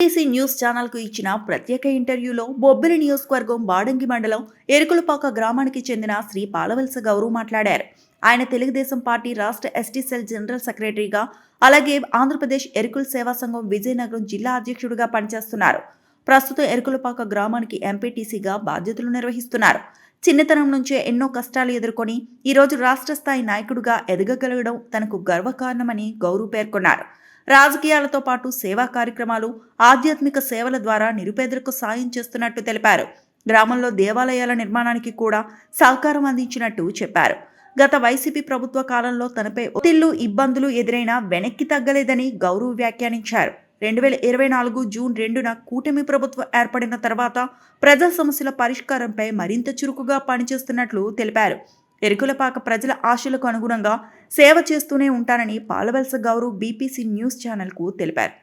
EC news ఛానల్కు ఇచ్చిన ప్రత్యేక ఇంటర్వ్యూలో బొబ్బిలి నియోజకవర్గం బాడంగి మండలం ఎరుకులపాక గ్రామానికి చెందిన శ్రీ పాలవలస గౌరవ్ మాట్లాడారు. ఆయన తెలుగుదేశం పార్టీ రాష్ట్ర ఎస్టీ సెల్ జనరల్ సెక్రటరీగా అలాగే ఆంధ్రప్రదేశ్ ఎరుకుల సేవా సంఘం విజయనగరం జిల్లా అధ్యక్షుడిగా పనిచేస్తున్నారు. ప్రస్తుతం ఎరుకులపాక గ్రామానికి ఎంపీటీసీగా బాధ్యతలు నిర్వహిస్తున్నారు. చిన్నతనం నుంచే ఎన్నో కష్టాలు ఎదుర్కొని ఈరోజు రాష్ట్ర స్థాయి నాయకుడిగా ఎదగగలగడం తనకు గర్వకారణమని గౌరవ్ పేర్కొన్నారు. రాజకీయాలతో పాటు సేవా కార్యక్రమాలు ఆధ్యాత్మిక సేవల ద్వారా నిరుపేదలకు సాయం చేస్తున్నట్టు తెలిపారు. గ్రామంలో దేవాలయాల నిర్మాణానికి కూడా సహకారం అందించినట్టు చెప్పారు. గత వైసీపీ ప్రభుత్వ కాలంలో తనపై ఒత్తిళ్ళు ఇబ్బందులు ఎదురైనా వెనక్కి తగ్గలేదని గౌరవ్ వ్యాఖ్యానించారు. రెండు వేల ఇరవై నాలుగు జూన్ రెండున కూటమి ప్రభుత్వం ఏర్పడిన తర్వాత ప్రజా సమస్యల పరిష్కారంపై మరింత చురుకుగా పనిచేస్తున్నట్లు తెలిపారు. ఎరుకులపాక ప్రజల ఆశలకు అనుగుణంగా సేవ చేస్తూనే ఉంటానని పాలవలస గౌరవ్ బీపీసీ న్యూస్ ఛానల్కు తెలిపారు.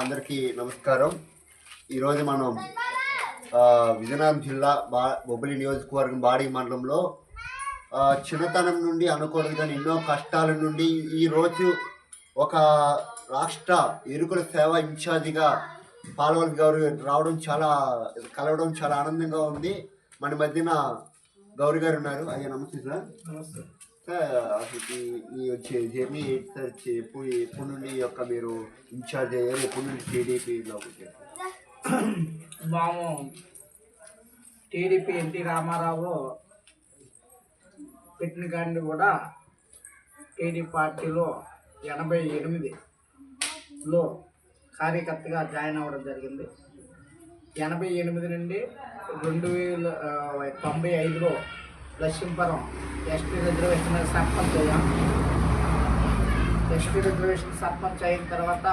అందరికీ నమస్కారం. ఈరోజు మనం విజయనగరం జిల్లా బా బొబ్బిలి నియోజకవర్గం బాడీ మండలంలో చిన్నతనం నుండి అనుకోలేదు కానీ ఎన్నో కష్టాల నుండి ఈరోజు ఒక రాష్ట్ర ఎరుకుల సేవ ఇన్ఛార్జిగా పాల్వల్ గారు రావడం చాలా కలవడం చాలా ఆనందంగా ఉంది. మన మధ్యన గౌరి గారు ఉన్నారు. అయ్యా నమస్తే సార్. సార్ అసలు ఈ- వచ్చే జర్నీ సార్ ఎప్పుడు ఎప్పుడు నుండి యొక్క మీరు ఇన్ఛార్జ్ అయ్యారు? ఎప్పుడు నుండి టీడీపీలో వచ్చారు? మేము టీడీపీ ఎన్టీ రామారావు పెట్టిన కాడిని కూడా టీడీపీ పార్టీలో ఎనభై ఎనిమిదిలో కార్యకర్తగా జాయిన్ అవ్వడం జరిగింది. ఎనభై ఎనిమిది నుండి రెండు వేల తొంభై ఐదులో లక్ష్మీపురం ఎస్టీ రిజర్వేషన్ సర్పంచ్ అయ్యాం. ఎస్టీ రిజర్వేషన్ సర్పంచ్ అయిన తర్వాత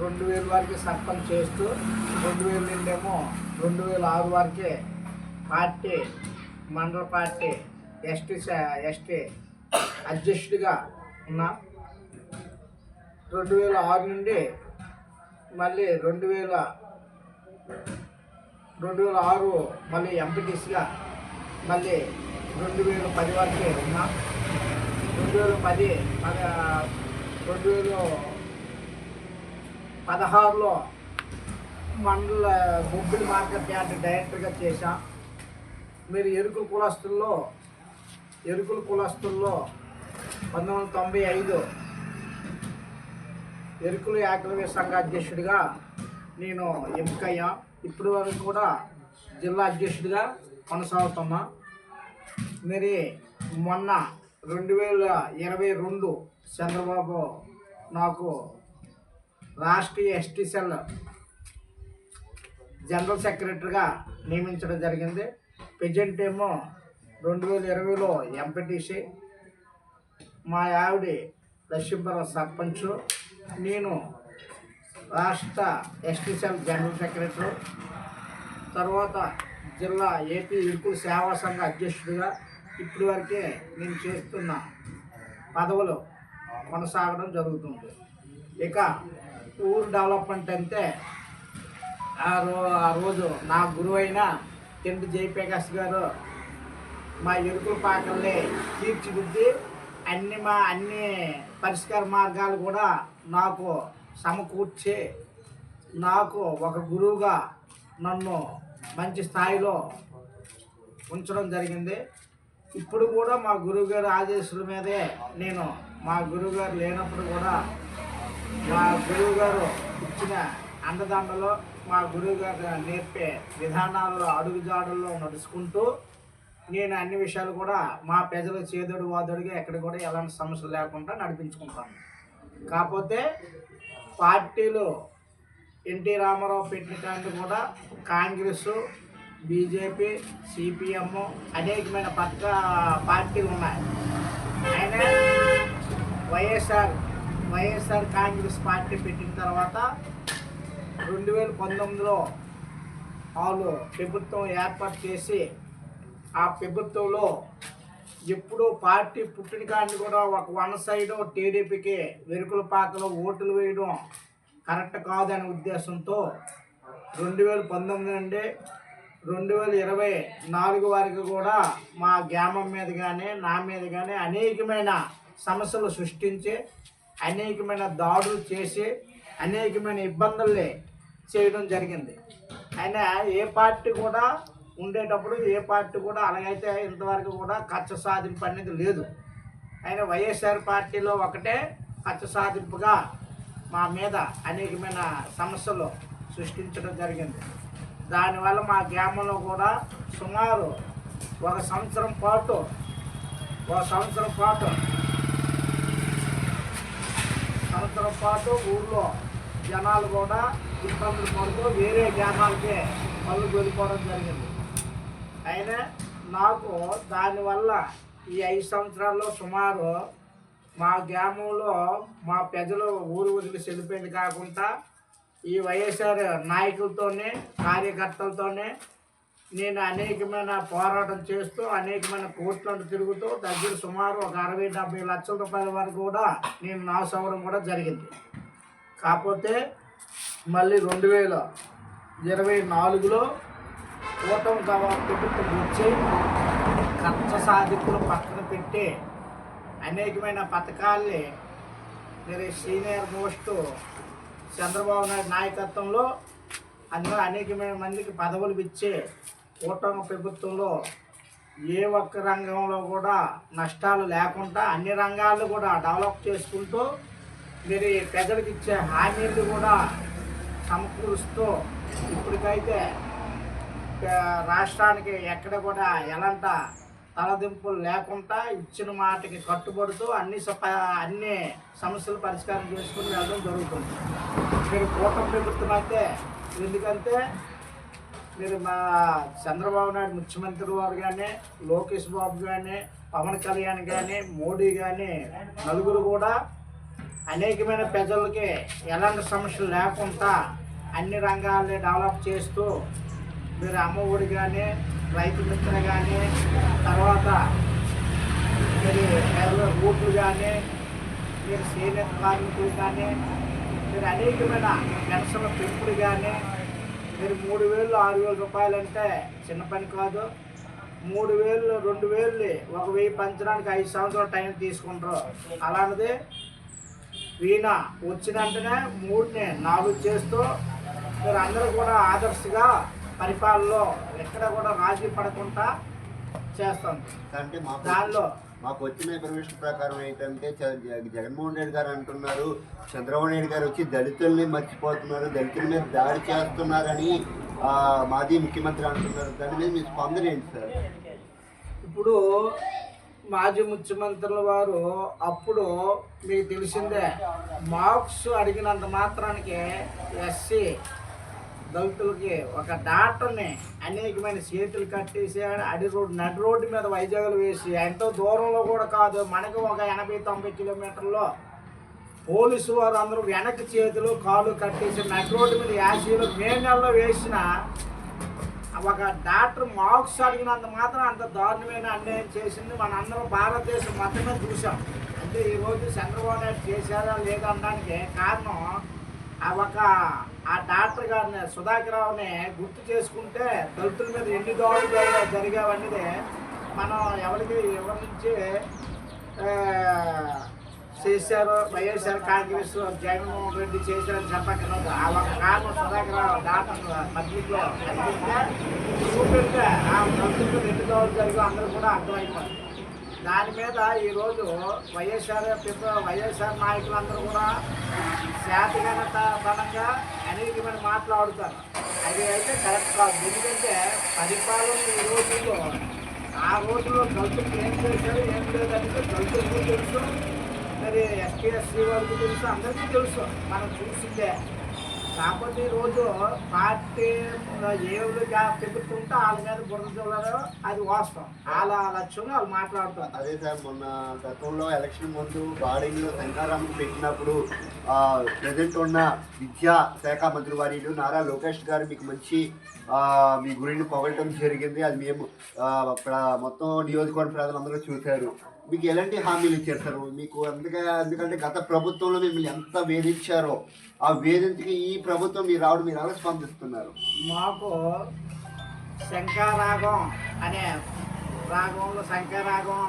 రెండు వేల వరకు సర్పంచ్ చేస్తూ రెండు వేల నుండేమో రెండు వేల ఆరు వరకే పార్టీ మండల పార్టీ ఎస్టీ ఎస్టీ అధ్యక్షుడిగా ఉన్నా. రెండు వేల ఆరు నుండి మళ్ళీ రెండు వేల రెండు వేల ఆరు మళ్ళీ ఎంపీటీసీగా మళ్ళీ రెండు వేల పది వరకే ఉన్నా. రెండు వేల పది పద రెండు వేల పదహారులో మండల బొబ్బిలి మార్కెట్ యార్డ్ డైరెక్టర్గా చేశాం. మీరు ఎరుకుల కులస్తుల్లో ఎరుకుల కులస్తుల్లో పంతొమ్మిది వందల తొంభై ఐదు ఎరుకుల యాకలవే సంఘ అధ్యక్షుడిగా నేను ఎంపికయ్యా. ఇప్పటి వరకు కూడా జిల్లా అధ్యక్షుడిగా కొనసాగుతున్నా. మరి మొన్న రెండు వేల ఇరవై రెండు చంద్రబాబు నాకు రాష్ట్రీయ ఎస్టీ సెల్ జనరల్ సెక్రటరీగా నియమించడం జరిగింది. ప్రజెంట్ ఏమో రెండు వేల ఇరవైలో ఎంపీటీసీ. మా ఆవిడ లక్ష్మీపురం సర్పంచ్. నేను రాష్ట్ర ఎస్టీ సెల్ జనరల్ సెక్రటరీ తర్వాత జిల్లా ఏపీ ఇరుకుల సేవా సంఘ అధ్యక్షుడిగా ఇప్పటి వరకే నేను చేస్తున్న పదవులు కొనసాగడం జరుగుతుంది. ఇక ఊరు డెవలప్మెంట్ అంటే ఆ రో ఆ రోజు నా గురువు అయిన టెంట్ జయప్రకాష్ గారు మా ఎరుకుల పాకల్ని తీర్చిదిద్ది అన్ని మా అన్ని పరిష్కార మార్గాలు కూడా నాకు సమకూర్చే నాకు ఒక గురువుగా నన్ను మంచి స్థాయిలో ఉంచడం జరిగింది. ఇప్పుడు కూడా మా గురువుగారి ఆదేశాల మీదే నేను మా గురువుగారు లేనప్పుడు కూడా మా గురువుగారు ఇచ్చిన అండదండలో మా గురువుగారు నేర్పే విధానాల్లో అడుగుజాడల్లో నడుచుకుంటూ నేను అన్ని విషయాలు కూడా మా ప్రజల చేదోడు వాదోడుగా ఎక్కడ కూడా ఎలాంటి సమస్యలు లేకుండా నడిపించుకుంటాను. కాకపోతే పార్టీలు ఎన్టీ రామారావు పెట్టిన కూడా కాంగ్రెస్ బీజేపీ సిపిఎం అనేకమైన పక్క పార్టీలు ఉన్నాయి. ఆయన వైఎస్ఆర్ వైఎస్ఆర్ కాంగ్రెస్ పార్టీ పెట్టిన తర్వాత రెండు వేల పంతొమ్మిదిలో వాళ్ళు ప్రభుత్వం ఏర్పాటు చేసి ఆ ప్రభుత్వంలో ఎప్పుడు పార్టీ పుట్టిన కాడిని కూడా ఒక వన్ సైడ్ టీడీపీకి వెరుకుల పాకలో ఓట్లు వేయడం కరెక్ట్ కాదనే ఉద్దేశంతో రెండు వేల పంతొమ్మిది నుండి రెండు వేల ఇరవై నాలుగు వరకు కూడా మా గ్రామం మీద కానీ నా మీద కానీ అనేకమైన సమస్యలు సృష్టించి అనేకమైన దాడులు చేసి అనేకమైన ఇబ్బందుల్ని చేయడం జరిగింది. ఆయన ఏ పార్టీ కూడా ఉండేటప్పుడు ఏ పార్టీ కూడా అలాగైతే ఇంతవరకు కూడా కచ్చ సాధింపు అనేది లేదు. ఆయన వైఎస్ఆర్ పార్టీలో ఒకటే కచ్చ సాధింపుగా మా మీద అనేకమైన సమస్యలు సృష్టించడం జరిగింది. దానివల్ల మా గ్రామంలో కూడా సుమారు ఒక సంవత్సరం పాటు ఒక సంవత్సరం పాటు సంవత్సరం పాటు ఊళ్ళో జనాలు కూడా ఇబ్బందులు పడుతూ వేరే గ్రామాలకే పనులు వెళ్ళిపోవడం జరిగింది. అయినా నాకు దానివల్ల ఈ ఐదు సంవత్సరాల్లో సుమారు మా గ్రామంలో మా ప్రజలు ఊరు వదిలి చెడిపోయింది కాకుండా ఈ వైఎస్ఆర్ నాయకులతోనే కార్యకర్తలతోనే నేను అనేకమైన పోరాటం చేస్తూ అనేకమైన కోట్లను తిరుగుతూ దగ్గర సుమారు ఒక అరవై డెబ్బై లక్షల రూపాయల వరకు కూడా నేను నాశ అవ్వడం కూడా జరిగింది. కాకపోతే మళ్ళీ రెండు వేల ఇరవై నాలుగులో కూటమి గవ- ప్రభుత్వం వచ్చి కష్ట సాధికులు పక్కన పెట్టి అనేకమైన పథకాల్ని మరి సీనియర్ మోస్ట్ చంద్రబాబు నాయుడు నాయకత్వంలో అందులో అనేకమైన మందికి పదవులు ఇచ్చే కూటమి ప్రభుత్వంలో ఏ ఒక్క రంగంలో కూడా నష్టాలు లేకుండా అన్ని రంగాలు కూడా డెవలప్ చేసుకుంటూ మీరు ప్రజలకు ఇచ్చే హామీలు కూడా సమకూరుస్తూ ఇప్పటికైతే రాష్ట్రానికి ఎక్కడ కూడా ఎలాంటి తలదింపులు లేకుండా ఇచ్చిన మాటకి కట్టుబడుతూ అన్ని సప అన్ని సమస్యలు పరిష్కారం చేసుకుని వెళ్ళడం జరుగుతుంది. మీరు కూటమి ప్రభుత్వం అయితే ఎందుకంటే మీరు మా చంద్రబాబు నాయుడు ముఖ్యమంత్రి వారు కానీ లోకేష్ బాబు కానీ పవన్ కళ్యాణ్ కానీ మోడీ కానీ నలుగురు కూడా అనేకమైన ప్రజలకి ఎలాంటి సమస్యలు లేకుండా అన్ని రంగాల్ని డెవలప్ చేస్తూ మీరు అమ్మ ఒడి కానీ రైతు మిత్ర కానీ తర్వాత మీరు రైల్వే కానీ మీరు చేనేత కార్మికులు కానీ మీరు అనేకమైన పెన్షన్ల పెంపుడు కానీ మీరు మూడు వేలు ఆరు వేల రూపాయలు అంటే చిన్న పని కాదు. మూడు వేలు రెండు వేలు ఒక వెయ్యి పంచడానికి ఐదు సంవత్సరాలు టైం తీసుకుంటారు. అలాంటిది వీణ వచ్చిన వెంటనే మూడుని నాలుగు చేస్తూ మీరు అందరూ కూడా ఆదర్శగా పరిపాలనలో ఎక్కడ కూడా రాజీ పడకుండా చేస్తాం. అంటే మాకు దానిలో మాకు వచ్చిన ఇన్ఫర్మేషన్ ప్రకారం ఏంటంటే జగన్మోహన్ రెడ్డి గారు అంటున్నారు చంద్రబాబు నాయుడు గారు వచ్చి దళితుల్ని మర్చిపోతున్నారు దళితుల మీద దాడి చేస్తున్నారని మాజీ ముఖ్యమంత్రి అంటున్నారు. దాని మీద మీ స్పందన ఏంటి సార్? ఇప్పుడు మాజీ ముఖ్యమంత్రుల వారు అప్పుడు మీకు తెలిసిందే మార్క్స్ అడిగినంత మాత్రానికి ఎస్సీ దళితులకి ఒక డాక్టర్ని అనేకమైన చేతులు కట్టేసి అడి రోడ్డు నడి రోడ్డు మీద వైజాగ్లు వేసి ఎంతో దూరంలో కూడా కాదు మనకు ఒక ఎనభై తొంభై కిలోమీటర్లో పోలీసు వారు అందరూ వెనక్కి చేతులు కాళ్ళు కట్టేసి నడి రోడ్డు మీద యాసీలు మే నెలలో వేసిన ఒక డాక్టర్ మార్క్స్ అడిగినంత మాత్రం అంత దారుణమైన అన్యాయం చేసింది. మన అందరం భారతదేశం మొత్తమే చూసాం అంటే ఈరోజు చంద్రబాబు నాయుడు చేశారా లేదా అనడానికి కారణం ఒక ఆ డాక్టర్ గారిని సుధాకరరావుని గుర్తు చేసుకుంటే దళితుల మీద ఎన్ని దాడులు జరిగా- జరిగావన్నది మనం ఎవరికి ఎవరి నుంచి చేశారు వైఎస్ఆర్ కాంగ్రెస్ జగన్మోహన్ రెడ్డి చేశారని చెప్పక్కర్లేదు. ఆ ఒక కారణం సుధాకరరావు డాక్టర్ పబ్లిక్లో చూపెడితే ఆ మీద ఎన్ని దాడులు జరిగా అందరూ కూడా అర్థమైపోతుంది దాని మీద ఈరోజు వైఎస్ఆర్ వైఎస్ఆర్ నాయకులందరూ కూడా శాతగనతనంగా అనేకమైన మాట్లాడుతారు. అది అయితే కరెక్ట్ కాదు. ఎందుకంటే పరిపాలన ఈ రోజుల్లో ఆ రోజుల్లో దళితులకు ఏం చేశారు ఏం లేదంటే దళితులకు తెలుసు. మరి ఎస్పీఎస్సీ వాళ్ళకి తెలుసు అందరికీ తెలుసు. మనం చూసిందే. కాకపోతే ఈరోజు పార్టీ ఏళ్ళు చెబుతుంటే వాళ్ళ మీద బురద చూడాలో అది వాస్తవం. వాళ్ళ లక్ష్యంలో వాళ్ళు మాట్లాడుతారు అదే సార్ మొన్న గతంలో ఎలక్షన్ ముందు బాడీలో శంకారామం పెట్టినప్పుడు ప్రజెంట్ ఉన్న విద్యా శాఖ మంత్రి వారిలు నారా లోకేష్ గారు మీకు మంచి మీ గురిని పొగడటం జరిగింది. అది మేము మొత్తం నియోజకవర్గ ప్రజలందరూ చూశారు. మీకు ఎలాంటి హామీలు ఇచ్చేస్తారు? మీకు అందుకే ఎందుకంటే గత ప్రభుత్వంలో మిమ్మల్ని ఎంత వేధించారో ఆ వేధించకి ఈ ప్రభుత్వం మీరు రావడం మీరు ఎలా స్పందిస్తున్నారు? మాకు శంకరాగం అనే రాగంలో శంకరాగం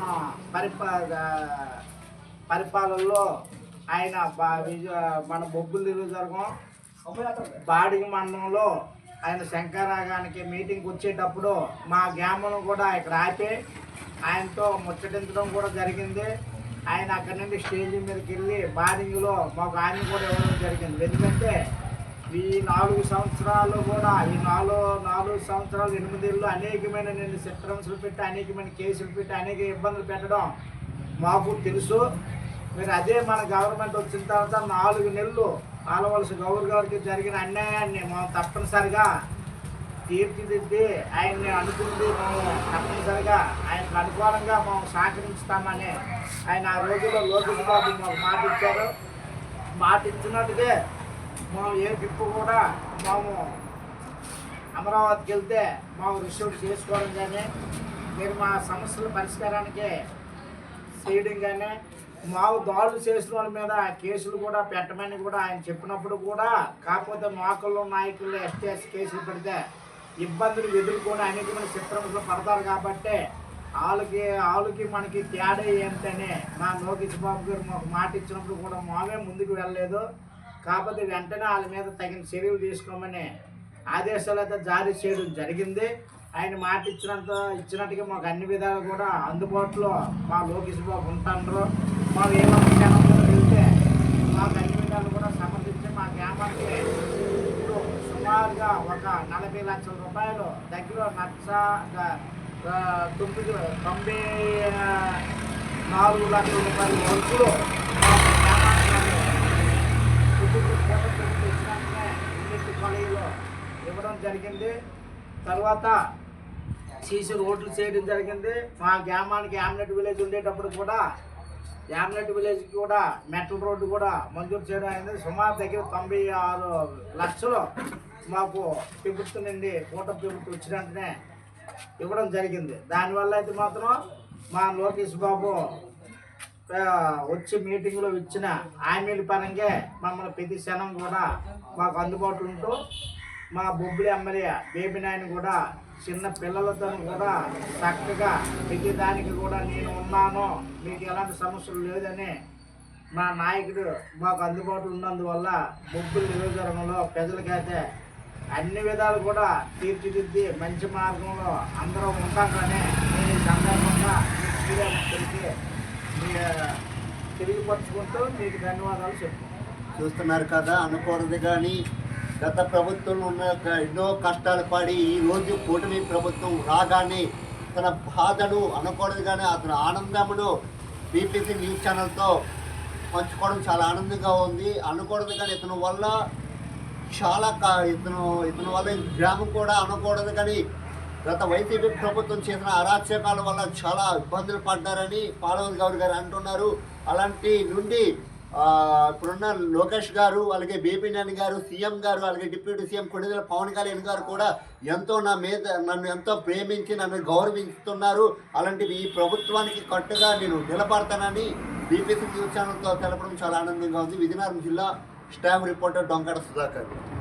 పరిపా పరిపాలనలో ఆయన బా- విజయ మన బొబ్బులు నియోజకవర్గం బాడిగ మండలంలో ఆయన శంకరాగానికి మీటింగ్కి వచ్చేటప్పుడు మా గ్యామను కూడా ఇక్కడ ఆపి ఆయనతో ముచ్చటించడం కూడా జరిగింది. ఆయన అక్కడి నుండి స్టేజ్ మీదకి వెళ్ళి బాడింగ్లో మాకు ఆయన కూడా ఇవ్వడం జరిగింది. ఎందుకంటే ఈ నాలుగు సంవత్సరాలు కూడా ఈ నాలుగు నాలుగు సంవత్సరాలు ఎనిమిదిలో అనేకమైన నేను చిత్రంసులు పెట్టి అనేకమైన కేసులు పెట్టి అనేక ఇబ్బందులు పెట్టడం మాకు తెలుసు. మీరు అదే మన గవర్నమెంట్ వచ్చిన తర్వాత నాలుగు నెలలు ఆలవలస గౌర్ గారికి జరిగిన అన్యాయాన్ని మనం తప్పనిసరిగా తీర్చిదిద్ది ఆయన్ని అనుకుంది మేము తప్పనిసరిగా ఆయనకు అనుకూలంగా మేము సహకరించుతామని ఆయన ఆ రోజుల్లో లోకేష్ బాబు మాకు మాట ఇచ్చారు. మాట ఇచ్చినట్టుగా మేము ఏ గిప్పు కూడా మేము అమరావతికి వెళ్తే మేము రిసీవ్ చేసుకోవడం కానీ మీరు మా సమస్యల పరిష్కారానికి చేయడం కానీ మాకు దాడులు చేసిన వాళ్ళ మీద కేసులు కూడా పెట్టమని కూడా ఆయన చెప్పినప్పుడు కూడా కాకపోతే మాకులు నాయకులు ఎస్టీఎస్ కేసులు పెడితే ఇబ్బందులు ఎదుర్కొని అనేకమైన చిత్రంలో పడతారు కాబట్టి వాళ్ళకి వాళ్ళకి మనకి తేడా ఏంటని మా లోకేష్ బాబు గారు మాకు మాట ఇచ్చినప్పుడు కూడా మామే ముందుకు వెళ్ళలేదు. కాకపోతే వెంటనే వాళ్ళ మీద తగిన చర్యలు తీసుకోమని ఆదేశాలు అయితే జారీ చేయడం జరిగింది. ఆయన మాట ఇచ్చినంత ఇచ్చినట్టుగా మాకు అన్ని విధాలు కూడా అందుబాటులో మా లోకేష్ బాబు ఉంటారు మాకు ఏమైనా వెళ్తే మాకు అన్ని విధాలు కూడా సమర్థించి మా గ్రామానికి ఇప్పుడు సుమారుగా ఒక నలభై లక్షల రూపాయలు దగ్గర లక్ష తొమ్మిది తొంభై నాలుగు లక్షల రూపాయల వరకు ఇవ్వడం జరిగింది. తర్వాత సీసీ రోడ్లు చేయడం జరిగింది. మా గ్రామానికి యామ్లెట్ విలేజ్ ఉండేటప్పుడు కూడా యామ్లెట్ విలేజ్కి కూడా మెటల్ రోడ్డు కూడా మంజూరు చేయడం అయింది. సుమారు దగ్గర తొంభై ఆరు లక్షలు మాకు ప్రభుత్వం నుండి కూటమి ప్రభుత్వం వచ్చినట్టునే ఇవ్వడం జరిగింది. దానివల్ల అయితే మాత్రం మా లోకేష్ బాబు వచ్చి మీటింగ్లో ఇచ్చిన హామీల పరంగా మమ్మల్ని ప్రతి క్షణం కూడా మాకు అందుబాటులో ఉంటూ మా బొబ్బిలి ఎమ్మెల్యే బేబీ నాయన కూడా చిన్న పిల్లలతో కూడా చక్కగా ప్రతి దానికి కూడా నేను ఉన్నాను. మీకు ఎలాంటి సమస్యలు లేదని మా నాయకుడు మాకు అందుబాటులో ఉన్నందువల్ల బొబ్బిలి నియోజకవర్గంలో ప్రజలకైతే అన్ని విధాలు కూడా తీర్చిదిద్ది మంచి మార్గంలో అందరూ ఉంటారని నేను ఈ సందర్భంగా మీకు తెలియపరుచుకుంటూ మీకు ధన్యవాదాలు చెప్తున్నాను. చూస్తున్నారు కదా అనకూడదు కానీ గత ప్రభుత్వం ఉన్న ఎన్నో కష్టాలు పడి ఈ రోజు కూటమి ప్రభుత్వం రాగానే తన బాధను అనకూడదు కానీ అతని ఆనందమును బీపీసీ న్యూస్ ఛానల్తో పంచుకోవడం చాలా ఆనందంగా ఉంది. అనకూడదు కానీ ఇతని వల్ల చాలా కా- ఇతను ఇతని వల్ల గ్రామం కూడా అనకూడదు కానీ గత వైసీపీ ప్రభుత్వం చేసిన అరాచకాల వల్ల చాలా ఇబ్బందులు పడ్డారని పాలవల్ గౌడ్ గారు అంటున్నారు. అలాంటి నుండి ఇప్పుడున్న లోకేష్ గారు అలాగే బేబీ నాని గారు సీఎం గారు అలాగే డిప్యూటీ సీఎం కొణిదెల పవన్ కళ్యాణ్ గారు కూడా ఎంతో నా మీద నన్ను ఎంతో ప్రేమించి నన్ను గౌరవిస్తున్నారు. అలాంటివి ఈ ప్రభుత్వానికి కట్టుగా నేను నిలబడతానని బీపీసీ న్యూస్ ఛానల్తో తెలపడం చాలా ఆనందంగా ఉంది. విజయనగరం జిల్లా స్టాఫ్ రిపోర్టర్ డొంకడ సుధాకర్.